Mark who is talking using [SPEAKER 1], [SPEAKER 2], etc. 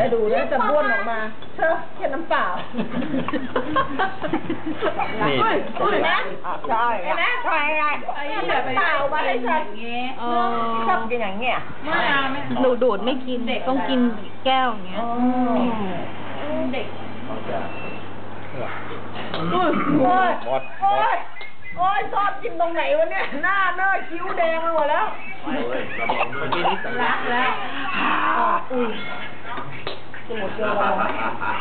[SPEAKER 1] ยวดูนะจะบ้วนออกมาเชอะแค่น้ำเปล่า
[SPEAKER 2] นี่
[SPEAKER 1] เฮ้ยเห็นไหม
[SPEAKER 3] ใช่
[SPEAKER 1] เห็นไหม
[SPEAKER 3] ใช่ไง
[SPEAKER 4] ไอ้
[SPEAKER 1] แค่
[SPEAKER 4] เหี้ยไป
[SPEAKER 1] น้ำเปล่ามาให้ฉัน
[SPEAKER 4] เงี้ย
[SPEAKER 3] เออชอบกินอย่างเงี้ย
[SPEAKER 4] ไม่เอาไม่เอา
[SPEAKER 5] ดูดูดไม่กินต้องกินแก้วอย่างเงี้ย
[SPEAKER 4] เด็ก
[SPEAKER 1] โอ้ยโอ้ย
[SPEAKER 2] หมดหม
[SPEAKER 1] โอ้
[SPEAKER 2] ด
[SPEAKER 1] ยโอ้ยชอบกินตรงไหนวะเนี่ย หน้าเน้อคิ้วแดงไปหมดแล้ว
[SPEAKER 4] 听我
[SPEAKER 1] 说完